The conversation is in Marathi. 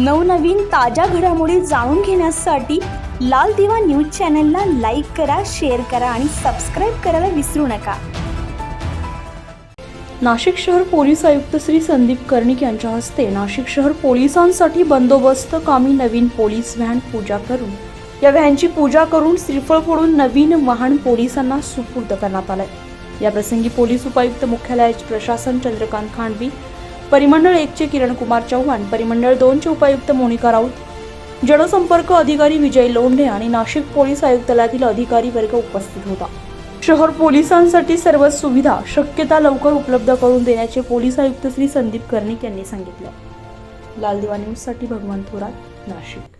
नवनवीन ताज्या घडामोडी जाणून घेण्यासाठी लाल दिवा न्यूज चॅनलला लाईक करा शेअर करा आणि सबस्क्राईब करायला विसरू नका. नाशिक शहर पोलीस आयुक्त श्री संदीप कर्णिक यांच्या हस्ते नाशिक शहर पोलिसांसाठी बंदोबस्त कामी नवीन पोलीस व्हॅन पूजा करून. या व्हॅनची पूजा करून श्रीफळ फोडून नवीन वाहन पोलिसांना सुपूर्द करण्यात आलंय. या प्रसंगी पोलीस उपायुक्त मुख्यालयाचे प्रशासन चंद्रकांत खांडवी परिमंडळ एकचे किरण कुमार चव्हाण परिमंडळ दोनचे उपायुक्त मोनिका राऊत जनसंपर्क अधिकारी विजय लोंढे आणि नाशिक पोलीस आयुक्तालयातील अधिकारी वर्ग उपस्थित होता. शहर पोलिसांसाठी सर्व सुविधा शक्यता लवकर उपलब्ध करून देण्याचे पोलीस आयुक्त श्री संदीप कर्णिक यांनी सांगितले. लाल दिवा न्यूजसाठी भगवान थोरात नाशिक.